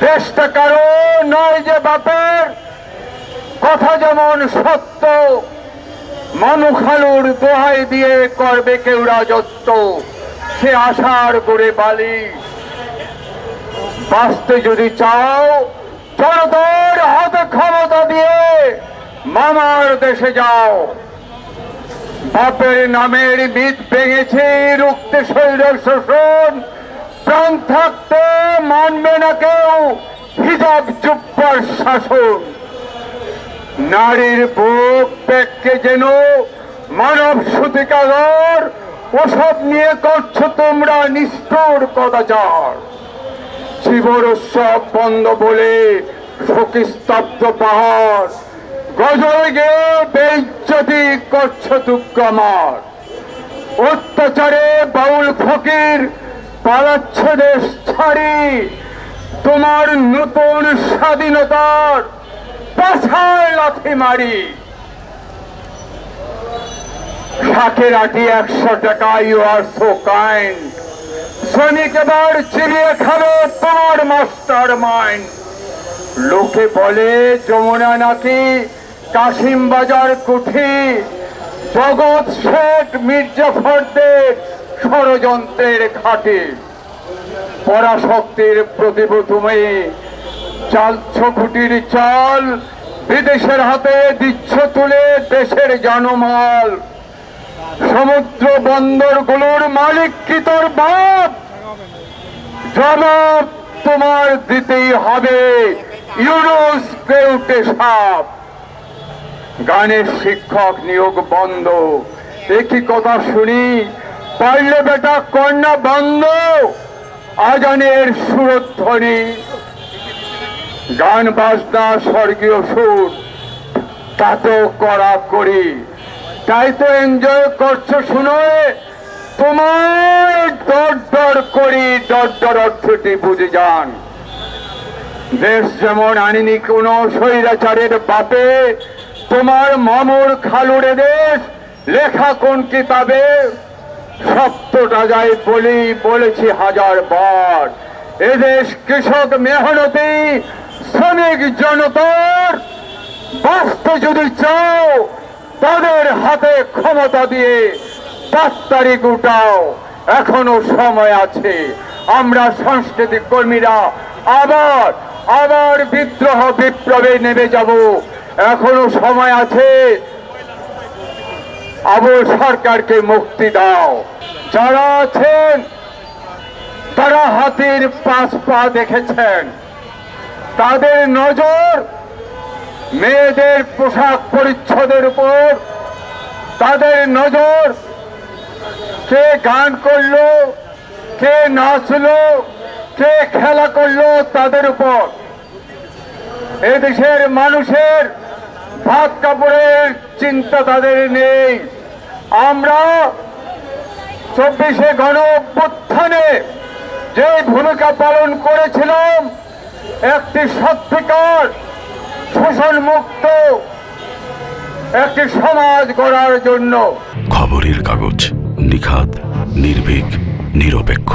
দেশটা কারও নয় যে বাপের। কথা যেমন সত্য, মানু খালুর দোহাই দিয়ে করবে কেউ রাজত্ব। সে আশার করে বালি। বাঁচতে যদি চাও জনতার হাতে ক্ষমতা দিয়ে মামার দেশে যাও। বাপের নামের মিত ভেঙেছে রুখতে শৈর শোষণ, প্রাণ থাকতে মানবে না কেউ। হিজাব জুব্বার শাসন। নারীর বুক ব্যাগকে যেন মানব সুতিকাগর, ওসব নিয়ে করছ তোমরা নিষ্ঠুর কদাচার শিবর উৎসব বন্ধ বলে শোকস্তব্ধ পাহাড়, গজল গেয়ে বেইজ্জতি করছ দুঃখ আমার অত্যাচারে বাউল ফকির পালাচ্ছ দেশ ছাড়ি। তোমার নতুন স্বাধীনতার পাছায় লাথি মারি। শাকের আটি একশো টাকা ইউ আর সো কাইন্ড শ্রমিক এবার চিবিয়ে খাবে তোমার মাস্টার মাইন্ড। লোকে বলে, যমুনা নাকি কাশিম বাজার কুঠি। জগৎ শেখ মির্জাফরদের ষড়যন্ত্রের ঘাটে। পরাশক্তির প্রতিভ তুমি চালছ কুটির চাল বিদেশের হাতে দিচ্ছ তুলে দেশের জানমাল। সমুদ্র বন্দরগুলোর মালিক কি তোর বাপ? জবাব তোমার দিতেই হবে, ইউরোস কেউটে সাপ। গানের শিক্ষক নিয়োগ বন্ধ। একই কথা শুনি পারলে বেটা কন্যা বন্ধ। আজানের সুরধ্বনি। গান, বাজনা, স্বর্গীয় সুর তা তো করা করি তাই তো এনজয় করছ, শুনো তোমার দর করি, দর দর অর্থটি বুঝে যান। দেশ যেমন আনিনি কোনো স্বৈরাচারের বাপে তোমার মামুর খালুরে দেশ লেখা কোন কিতাবে? সপ্তটা যাই বলি বলেছি হাজার বার, এদেশ কৃষক মেহনতি, শ্রমিক জনতার বাঁচতে যদি চাও, তাদের হাতে ক্ষমতা দিয়ে তারিখ উঠাও এখনও সময় আছে, আমরা সাংস্কৃতিক কর্মীরা আবার আবার বিদ্রোহ বিপ্লবে নেমে যাব। এখনও সময় আছে আবু সরকারকে মুক্তি দাও। যারা আছেন, তারা হাতির পাঁচ পা দেখেছেন। তাদের নজর মেয়েদের পোশাক পরিচ্ছদের উপর। তাদের নজর কে গান করল, কে নাচলো, কে খেলা করল তাদের উপর। এদেশের মানুষের ভাত কাপড়ের চিন্তা তাদের নেই। আমরা চব্বিশে গণ অভ্যুত্থানে যে ভূমিকা পালন করেছিলাম, একটি সত্যিকার শোষণ মুক্ত একটি সমাজ গড়ার জন্য। খবরের কাগজ নিখাত নির্ভীক, নিরপেক্ষ।